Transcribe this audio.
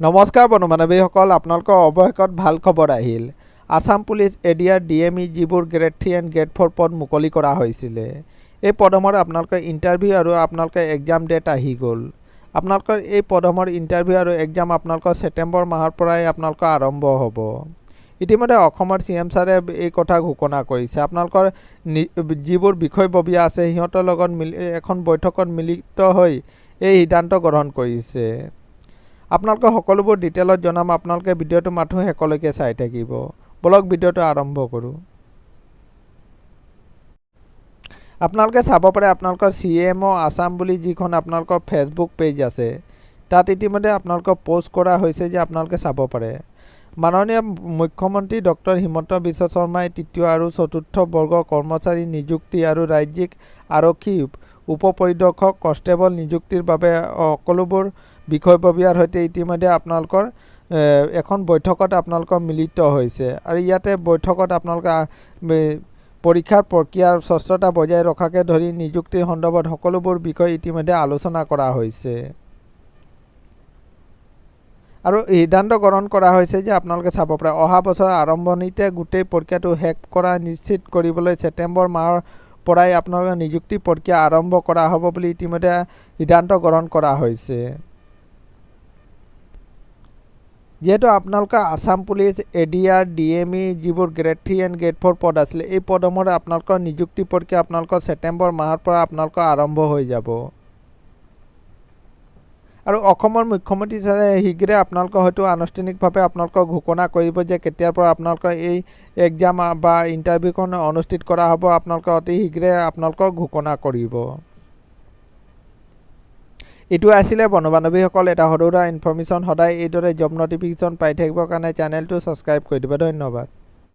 নমস্কাৰ বন্ধু বান্ধৱীসকল আপোনালোকৰ অৱশেষত ভাল খবৰ আহিল। আছাম পুলিচ এডিয়াৰ ডি এম ই যিবোৰ grade three and grade four পদ মুকলি কৰা হৈছিলে। এই পদসমূহৰ আপোনালোকৰ ইণ্টাৰভিউ আৰু আপোনালোকৰ এক্সাম ডেট আহি গ'ল। আপোনালোকৰ এই পদসমূহৰ ইণ্টাৰভিউ আৰু এক্সাম আপোনালোকৰ ছেপ্টেম্বৰ মাহৰ পৰাই আপোনালোকৰ আৰম্ভ হ'ব। ইতিমধ্যে অসমৰ চি এম ছাৰে এই কথা ঘোষণা কৰিছে। আপোনালোকৰ যিবোৰ বিষয়ববীয়া আছে সিহঁতৰ লগত মিলি এখন বৈঠকত মিলিত হৈ এই সিদ্ধান্ত গ্ৰহণ কৰিছে। আপোনালোকে সকলোবোৰ ডিটেইলত জনাম আপোনালোকে ভিডিঅ'টো মাথো শেষলৈকে চাই থাকিব। বলক ভিডিঅ'টো আৰম্ভ কৰোঁ। আপোনালোকে চাব পাৰে আপোনালোকৰ চি এম অ' আছাম বুলি যিখন আপোনালোকৰ ফেচবুক পেজ আছে তাত ইতিমধ্যে আপোনালোকৰ প'ষ্ট কৰা হৈছে যে আপোনালোকে চাব পাৰে। মাননীয় মুখ্যমন্ত্ৰী ডক্টৰ হিমন্ত বিশ্ব শৰ্মাই তৃতীয় আৰু চতুৰ্থ বৰ্গৰ কৰ্মচাৰী নিযুক্তি আৰু ৰাজ্যিক আৰক্ষী উপ পৰিদৰ্শক কনষ্টেবল নিযুক্তিৰ বাবে সকলোবোৰ বিষয়ববীয়াৰ সৈতে ইতিমধ্যে আপোনালোকৰ এখন বৈঠকত আপোনালোকৰ মিলিত হৈছে। আৰু ইয়াতে বৈঠকত আপোনালোকে পৰীক্ষাৰ প্ৰক্ৰিয়াৰ স্বচ্ছতা বজাই ৰখাকে ধৰি নিযুক্তিৰ সন্দৰ্ভত সকলোবোৰ বিষয় ইতিমধ্যে আলোচনা কৰা হৈছে। আৰু সিদ্ধান্ত গ্ৰহণ কৰা হৈছে যে আপোনালোকে চাব পাৰে অহা বছৰৰ আৰম্ভণিতে গোটেই প্ৰক্ৰিয়াটো শেষ কৰা নিশ্চিত কৰিবলৈ ছেপ্টেম্বৰ মাহৰ পৰাই আপোনালোকৰ নিযুক্তি প্ৰক্ৰিয়া আৰম্ভ কৰা হ'ব বুলি ইতিমধ্যে সিদ্ধান্ত গ্ৰহণ কৰা হৈছে। যিহেতু আপোনালোকৰ Assam police A D R D M E যিবোৰ grade three and grade four পদ আছিলে এই পদসমূহত আপোনালোকৰ নিযুক্তি প্ৰক্ৰিয়া আপোনালোকৰ ছেপ্টেম্বৰ মাহৰ পৰা আপোনালোকৰ আৰম্ভ হৈ যাব। আৰু অসমৰ মুখ্যমন্ত্ৰী ছাৰে শীঘ্ৰে আপোনালোকৰ হয়তো আনুষ্ঠানিকভাৱে আপোনালোকক ঘোষণা কৰিব যে কেতিয়াৰ পৰা আপোনালোকৰ এই এক্সাম বা ইণ্টাৰভিউখন অনুষ্ঠিত কৰা হ'ব আপোনালোকে অতি শীঘ্ৰে আপোনালোকক ঘোষণা কৰিব। এইটো আছিলে বন্ধু বান্ধৱীসকল এটা সৰু সুৰা ইনফৰ্মেশ্যন সদায় এইদৰে জব নটিফিকেশ্যন পাই থাকিবৰ কাৰণে চেনেলটো ছাবস্ক্ৰাইব কৰি দিব। ধন্যবাদ।